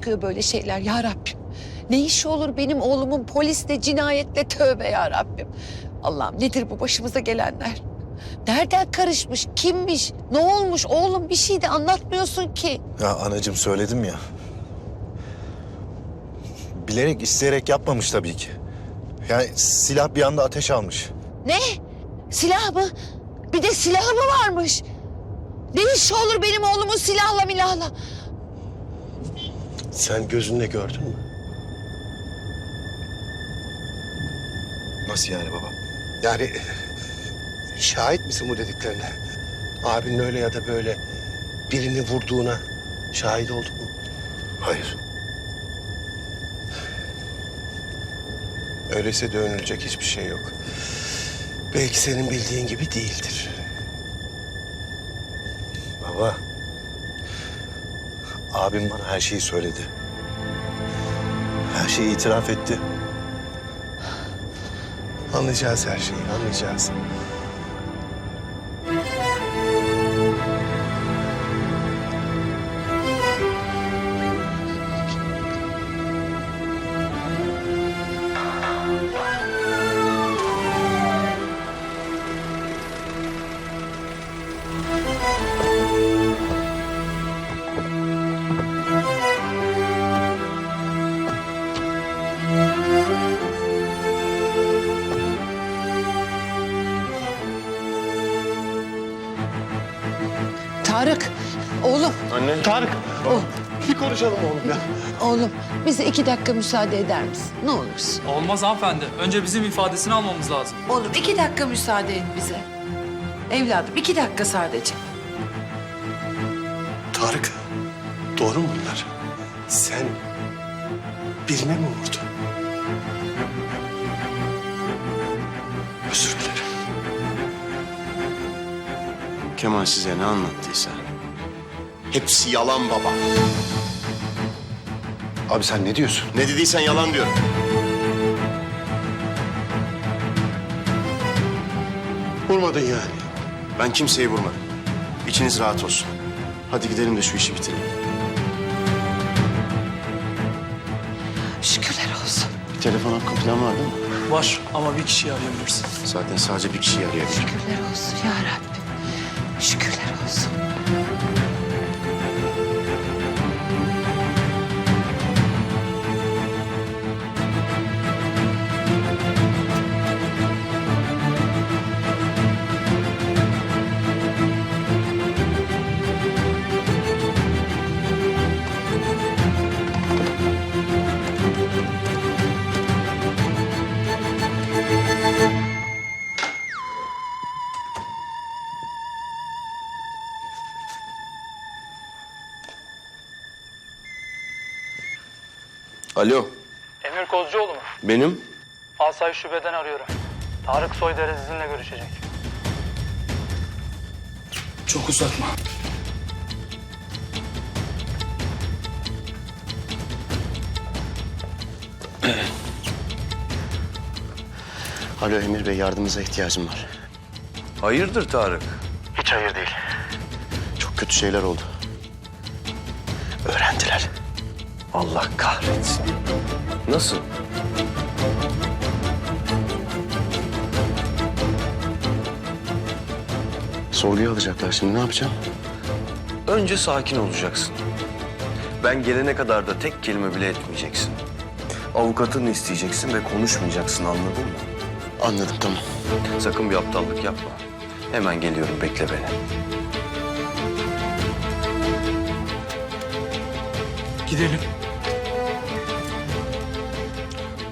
çıkıyor böyle şeyler ya Rabbim? Ne işi olur benim oğlumun polisle, cinayetle tövbe ya Rabbim. Allah'ım nedir bu başımıza gelenler? Nereden karışmış, kimmiş, ne olmuş oğlum bir şey de anlatmıyorsun ki. Ya anacığım söyledim ya. Bilerek isteyerek yapmamış tabii ki. Yani silah bir anda ateş almış. Ne? Silah mı? Bir de silahı mı varmış? Ne işi olur benim oğlumun silahla milahla? Sen gözünle gördün mü? Nasıl yani baba? Yani şahit misin bu dediklerine? Abinin öyle ya da böyle birini vurduğuna şahit oldun mu? Hayır. Öyleyse dönülecek hiçbir şey yok. Belki senin bildiğin gibi değildir. Baba. Abim bana her şeyi söyledi. Her şeyi itiraf etti. Anlayacağız her şeyi, anlayacağız. Tarık, oğlum, Anne. Tarık. oğlum, Bir konuşalım oğlum ya. oğlum bize iki dakika müsaade eder misin? Ne olursun. Olmaz hanımefendi. Önce bizim ifadesini almamız lazım. Oğlum iki dakika müsaade et bize. Evladım iki dakika sadece. Tarık, doğru mu bunlar? Sen birine mi vurdun? Özür Kemal size ne anlattıysa hepsi yalan baba. Abi sen ne diyorsun? Ne dediysen yalan diyorum. Vurmadın yani. Ben kimseyi vurmadım. İçiniz rahat olsun. Hadi gidelim de şu işi bitirelim. Şükürler olsun. Bir telefon hakkı falan var değil mi? Var ama bir kişiyi arayabilirsin. Zaten sadece bir kişiyi arayabilirim. Şükürler olsun ya Rabbim. Şükürler olsun. Alo, Emir Kozcuoğlu mu? benim. Asayiş şubeden arıyorum. Tarık Soyder'e sizinle görüşecek. Çok uzatma. Alo Emir Bey, yardımınıza ihtiyacım var. Hayırdır Tarık? Hiç hayır değil. Çok kötü şeyler oldu. Öğrendiler. Allah kahretsin. Nasıl? Sorguya alacaklar şimdi, ne yapacağım? Önce sakin olacaksın. Ben gelene kadar da tek kelime bile etmeyeceksin. Avukatını isteyeceksin ve konuşmayacaksın anladın mı? Anladım, tamam. Sakın bir aptallık yapma. Hemen geliyorum bekle beni. Gidelim.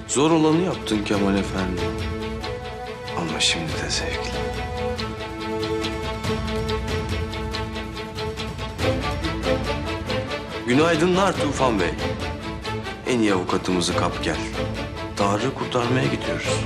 Zor olanı yaptın Kemal Efendi. Ama şimdi de zevkli. Günaydınlar Tufan Bey. En iyi avukatımızı kap gel. Tarık'ı kurtarmaya gidiyoruz.